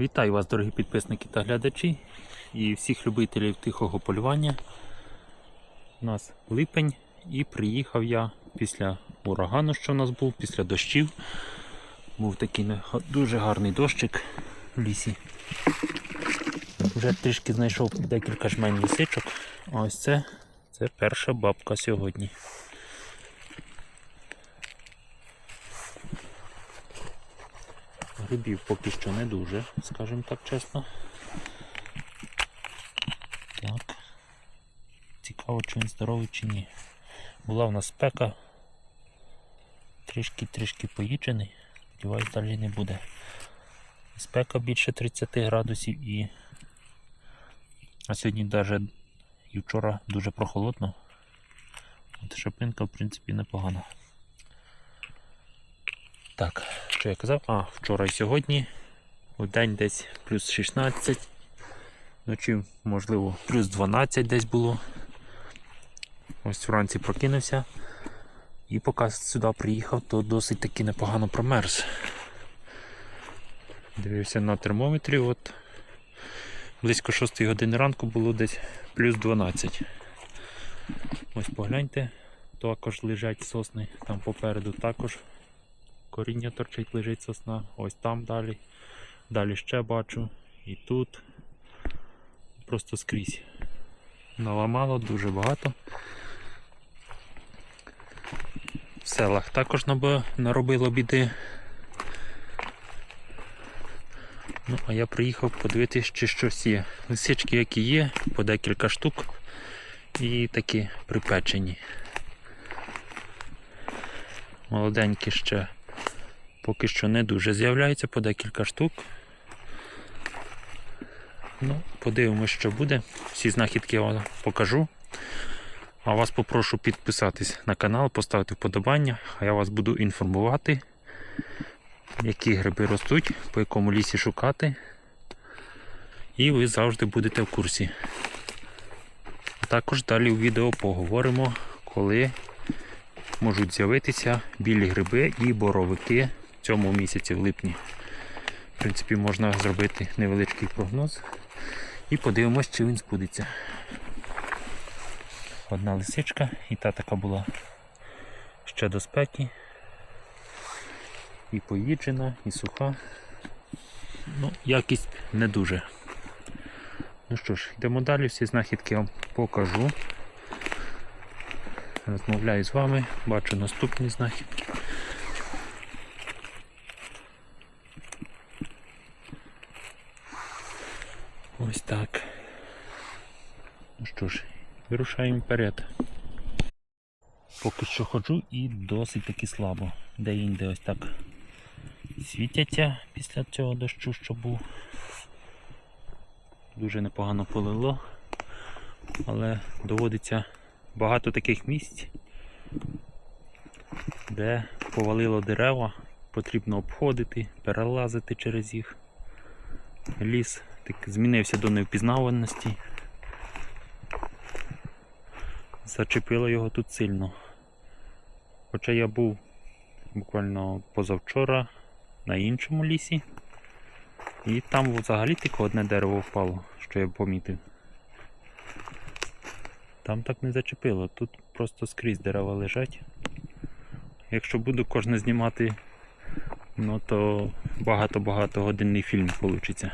Вітаю вас, дорогі підписники та глядачі і всіх любителів тихого полювання. У нас липень і приїхав я після урагану, що у нас був, після дощів. Був такий дуже гарний дощик в лісі. Вже трішки знайшов декілька жмень лисичок. Ось це, це перша бабка сьогодні. Грибів поки що не дуже, скажімо так чесно. Так. Цікаво, чи він здоровий чи ні. Була в нас спека. Трішки-трішки поїджений. Сподіваюсь, далі не буде. Спека більше 30 градусів і. А сьогодні навіть і вчора дуже прохолодно. От шапинка, в принципі, непогана. Так, що я казав? А, вчора і сьогодні. У день десь плюс 16. Вночі, можливо, плюс 12 десь було. Ось вранці прокинувся. І поки сюди приїхав, то досить таки непогано промерз. Дивився на термометрі, от близько 6 години ранку було десь плюс 12. Ось погляньте, також лежать сосни, там попереду також коріння торчить, лежить сосна, ось там далі. Далі ще бачу. І тут. Просто скрізь. Наламало дуже багато. В селах також наробило біди. Ну, а я приїхав подивитися, чи щось є. Лисички, які є, по декілька штук. І такі припечені. Молоденькі ще поки що не дуже з'являється по декілька штук. Ну, подивимось, що буде. Всі знахідки я вам покажу. А вас попрошу підписатись на канал, поставити вподобання, а я вас буду інформувати, які гриби ростуть, по якому лісі шукати. І ви завжди будете в курсі. Також далі в відео поговоримо, коли можуть з'явитися білі гриби і боровики цьому місяці, в липні. В принципі, можна зробити невеличкий прогноз і подивимось, чи він збудеться. Одна лисичка, і та така була ще до спеки. І поїджена, і суха. Ну, якість не дуже. Ну що ж, йдемо далі, всі знахідки вам покажу. Розмовляю з вами, бачу наступні знахідки. Ось так. Ну що ж, вирушаємо вперед. Поки що ходжу і досить таки слабо. Де інде ось так світяться після цього дощу, що був. Дуже непогано полило, але доводиться багато таких місць, де повалило дерева, потрібно обходити, перелазити через їх. Ліс так змінився до невпізнаваності. Зачепило його тут сильно. Хоча я був буквально позавчора на іншому лісі, і там взагалі тільки одне дерево впало, що я помітив. Там так не зачепило, тут просто скрізь дерева лежать. Якщо буду кожне знімати, ну то багато-багато годинний фільм вийде.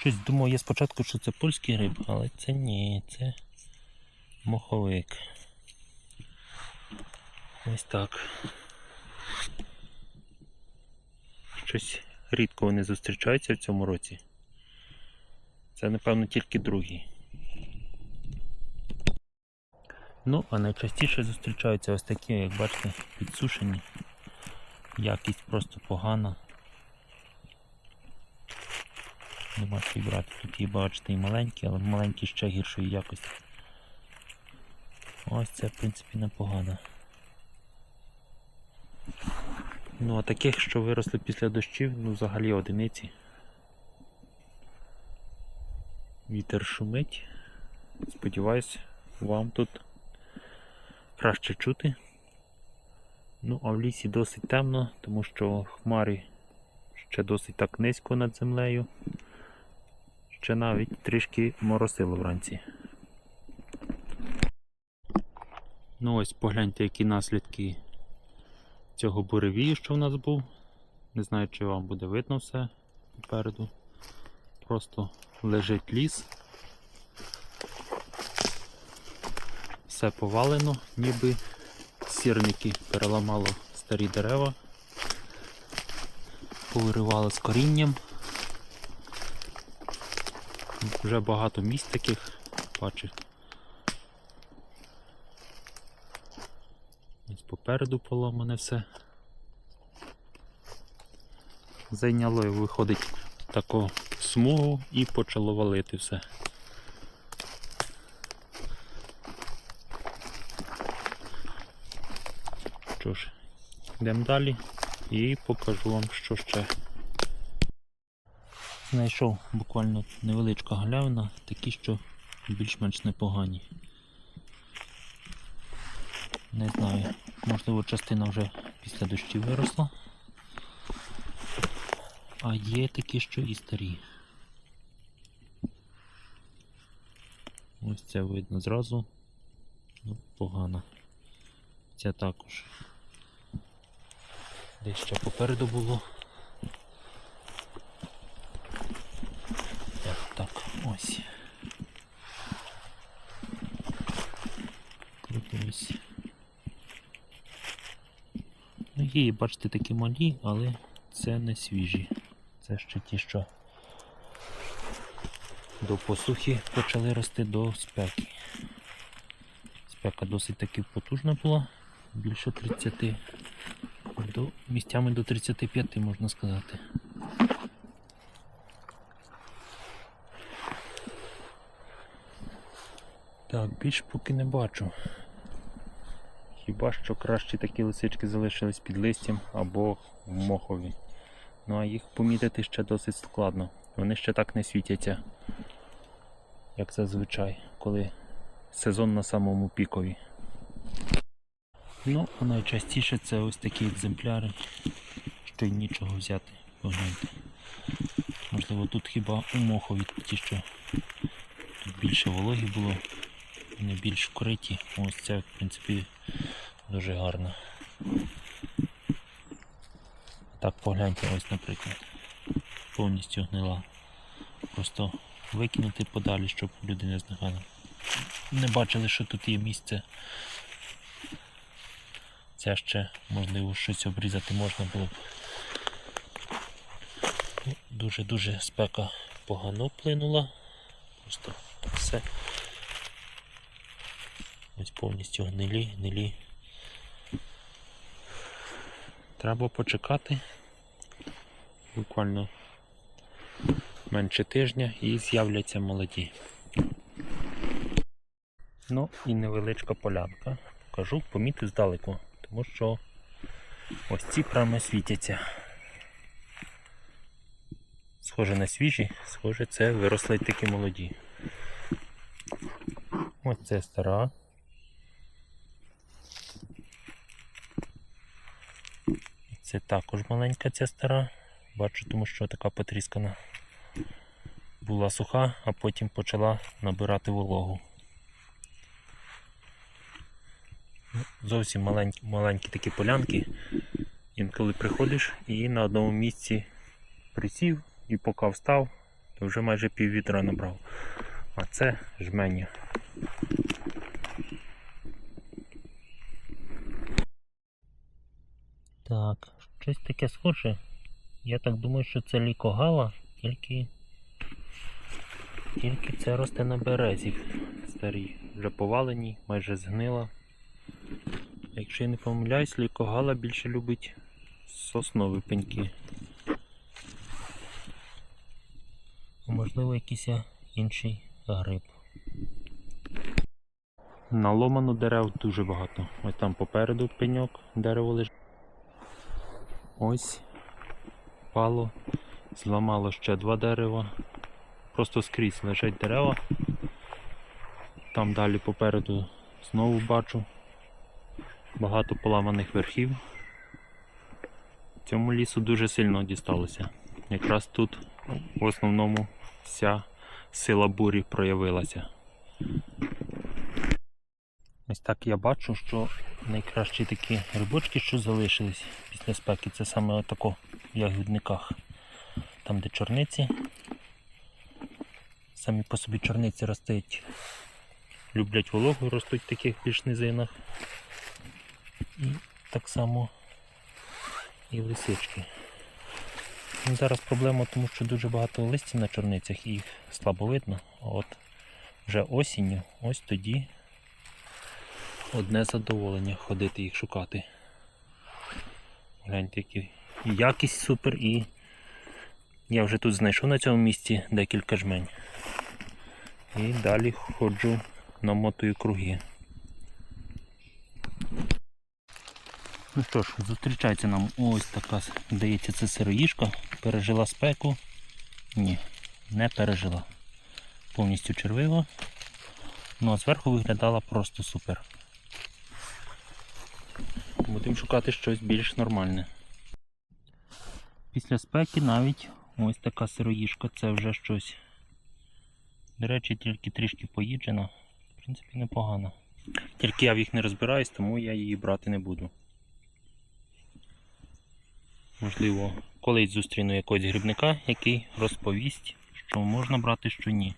Щось думав я спочатку, що це польський гриб, але це ні, це моховик. Ось так. Щось рідко вони зустрічаються в цьому році. Це, напевно, тільки другий. Ну, а найчастіше зустрічаються ось такі, як бачите, підсушені. Якість просто погана. Нема що брати. Тут є, бачите, і маленькі, але маленькі ще гіршої якості. Ось це, в принципі, непогано. Ну, а таких, що виросли після дощів, ну взагалі одиниці. Вітер шумить. Сподіваюсь, вам тут краще чути. Ну, а в лісі досить темно, тому що хмари ще досить так низько над землею. Ще навіть трішки моросило вранці. Ну ось погляньте, які наслідки цього буревію, що в нас був. Не знаю, чи вам буде видно все попереду. Просто лежить ліс. Все повалено, ніби сірники переламало старі дерева, повиривали з корінням. Вже багато місць таких бачу. Ось попереду поламане все. Зайняло і виходить таку смугу і почало валити все. Що ж, йдемо далі і покажу вам, що ще. Знайшов буквально невеличка галявина, такі, що більш-менш непогані. Не знаю, можливо частина вже після дощів виросла. А є такі, що і старі. Ось це видно зразу. Ну, погано. Це також. Десь ще попереду було. Так, так, ось. Крутимось. Ну, є, бачите, такі малі, але це не свіжі. Це ще ті, що до посухи почали рости до спеки. Спека досить таки потужна була, більше 30, до, місцями до 35 можна сказати. Так, більш поки не бачу. Хіба що кращі такі лисички залишились під листям або в мохові. Ну а їх помітити ще досить складно. Вони ще так не світяться, як зазвичай, коли сезон на самому пікові. Ну, а найчастіше це ось такі екземпляри, що й нічого взяти. Погляньте. Можливо, тут хіба у мохові ті, що тут більше вологі було, вони більш вкриті. Ось це, в принципі, дуже гарно. Так, погляньте, ось, наприклад, повністю гнила. Просто викинути подалі, щоб люди не знали. Не бачили, що тут є місце. Це ще, можливо, щось обрізати можна було б. Дуже-дуже спека погано вплинула. Просто все. Ось повністю гнилі, гнилі. Треба почекати буквально менше тижня і з'являться молоді. Ну і невеличка полянка. Покажу, помітив здалеку, тому що ось ці прямо світяться. Схоже на свіжі, схоже, це виросли такі молоді. Ось це стара. Це також маленька ця стара. Бачу, тому що така потріскана. Була суха, а потім почала набирати вологу. Зовсім маленькі, маленькі такі полянки. Інколи приходиш і на одному місці присів і поки встав, то вже майже пів вітра набрав. А це жменя. Так, щось таке схоже. Я так думаю, що це лікогала, тільки тільки це росте на березі старі, вже повалені, майже згнила. Якщо я не помиляюсь, лікогала більше любить соснові пеньки. Можливо якийсь інший гриб. Наломано дерев дуже багато. Ось там попереду пеньок, дерево лежить. Ось впало, зламало ще два дерева. Просто скрізь лежать дерева. Там далі попереду знову бачу багато поламаних верхів. Цьому лісу дуже сильно дісталося. Якраз тут в основному вся сила бурі проявилася. Ось так я бачу, що найкращі такі грибочки, що залишились після спеки, це саме отако в ягідниках. Там, де чорниці. Самі по собі чорниці ростуть, люблять вологу, ростуть в таких більш низинах. І так само і лисички. Ну, зараз проблема, тому що дуже багато листів на чорницях і їх слабо видно. От вже осінню, ось тоді одне задоволення ходити їх шукати. Гляньте, які якість супер, і я вже тут знайшов на цьому місці декілька жмень. І далі ходжу, намотую круги. Ну що ж, зустрічається нам ось така, здається, це сироїжка. Пережила спеку. Ні, не пережила. Повністю червива. Ну а зверху виглядала просто супер. Будемо шукати щось більш нормальне. Після спеки навіть ось така сироїжка, це вже щось. До речі, тільки трішки поїджена. В принципі, непогано. Тільки я в їх не розбираюсь, тому я її брати не буду. Можливо, колись зустріну якогось грибника, який розповість, що можна брати, що ні.